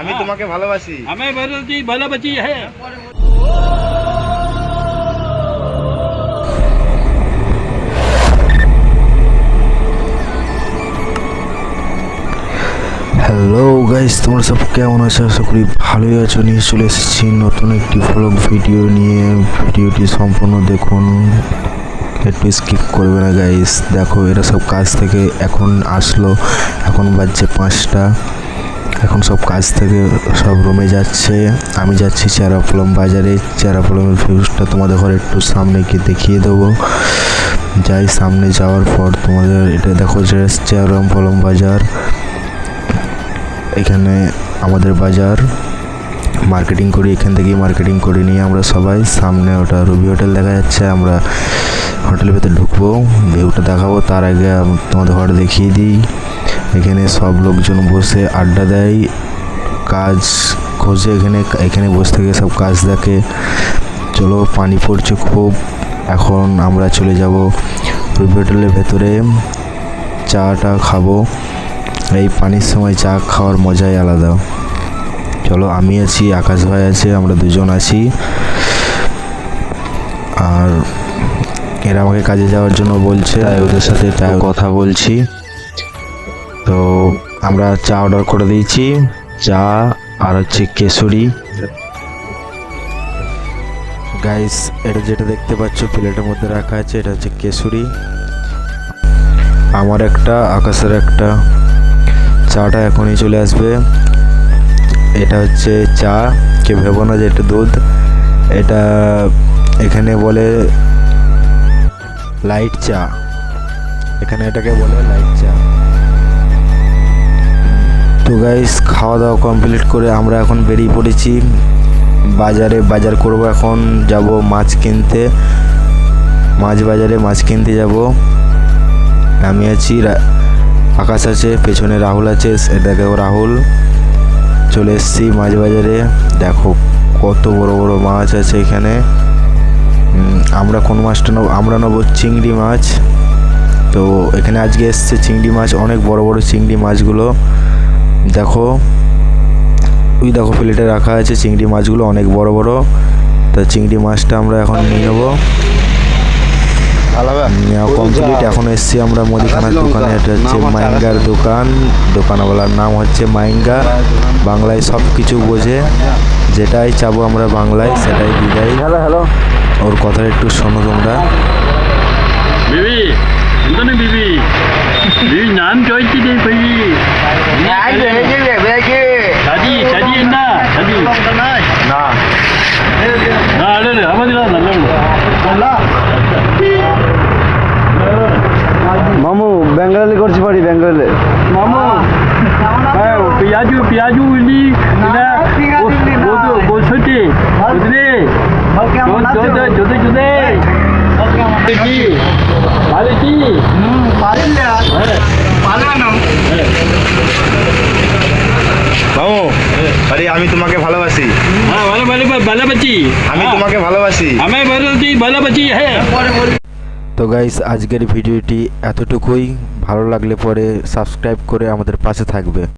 আমি তোমাকে ভালোবাসি। হ্যাঁ, আমি ভালোবাসি ভালোবাসি হ্যাঁ। হ্যালো গাইস তোমরা সব কেমন আছো? আশা করি ভালোই আছো। নিয়ে চলে এসেছি নতুন একটি ব্লগ ভিডিও নিয়ে। ভিডিওটি সম্পূর্ণ দেখুন। একটু স্কিপ করবে না গাইস দেখো এরা সব কাজ থেকে এখন আসলো। এখন বাজছে পাঁচটা। এখন সব কাজ থেকে সব রুমে যাচ্ছে। আমি যাচ্ছি চেরাপলম বাজারে। চেরাপলমের ভিউজটা তোমাদের ঘরে একটু সামনে গিয়ে দেখিয়ে দেবো। যাই, সামনে যাওয়ার পর তোমাদের এটা দেখো যে চেরাপলম বাজার। এখানে আমাদের বাজার। মার্কেটিং করি, এখান থেকেই মার্কেটিং করে নিয়ে আমরা সবাই। সামনে ওটা রুবি হোটেল দেখা যাচ্ছে, আমরা হোটেলের ভেতরে ঢুকবো, ভিউটা দেখাবো। তার আগে তোমাদের ঘর দেখিয়ে দিই। এখানে সব লোকজন বসে আড্ডা দেয় কাজ খোঁজে এখানে এখানে বসে থেকে সব কাজ দেখে। চলো পানি পড়ছে খুব এখন আমরা চলে যাব রুবি হোটেলের ভেতরে। চাটা খাব। এই পানির সময় চা খাওয়ার মজাই আলাদা। চলো আমি আছি আকাশ ভাই আছে আমরা দুজন আছি। আর এরা আমাকে কাজে যাওয়ার জন্য বলছে। তাই ওদের সাথে তাই কথা বলছি। তো আমরা চা অর্ডার করে দিয়েছি। চা আর হচ্ছে কেশরি। গাইস এটা যেটা দেখতে পাচ্ছ, প্লেটের মধ্যে রাখা আছে, এটা হচ্ছে কেশরি। আমার একটা, আকাশের একটা। চাটা এখনই চলে আসবে। এটা হচ্ছে চা। কে ভেবো না যে এটা দুধ। এটা এখানে বলে লাইট চা। এখানে এটাকে বলে লাইট চা। তো গাইস খাওয়া দাওয়া কমপ্লিট করে আমরা এখন বেরিয়ে পড়েছি। বাজারে বাজার করব এখন। যাব মাছ কিনতে। মাছ বাজারে মাছ কিনতে যাব। আমি আছি আকাশ আছে, পেছনে রাহুল আছে দেখো রাহুল। চলে এসেছি মাছ বাজারে। দেখো কত বড় বড় মাছ আছে এখানে। আমরা কোন মাছটা নেব, আমরা নেব চিংড়ি মাছ। তো এখানে আজকে এসছে চিংড়ি মাছ, অনেক বড় বড় চিংড়ি মাছগুলো। দেখো ওই দেখো প্লেটে রাখা আছে চিংড়ি মাছগুলো অনেক বড় বড়। তা চিংড়ি মাছটা আমরা এখন নিয়ে নেব। কমপ্লিট এখন এসছি আমরা মুদিখানার দোকানে এটা হচ্ছে মাইঙ্গার দোকান। দোকানওয়ালার নাম হচ্ছে মাইঙ্গা। বাংলায় সব কিছু বোঝে। যেটাই চাবো আমরা বাংলায় সেটাই বিদায়। ওর কথা একটু শোনো তোমরা। নাম মামু বেঙ্গালে করছি পারি বেঙ্গালে মামু হ্যাঁ পেঁয়াজু পেঁয়াজু উলি বসছে কি মামু আরে আমি তোমাকে ভালোবাসি। হ্যাঁ ভালো ভালো ভালোবাসি আমি হ্যাঁ। তোমাকে ভালোবাসি। আমি ভালোবাসি ভালোবাসি হ্যাঁ। তো গাইস আজকের ভিডিওটি এতটুকুই। ভালো লাগলে পরে সাবস্ক্রাইব করে আমাদের পাশে থাকবে।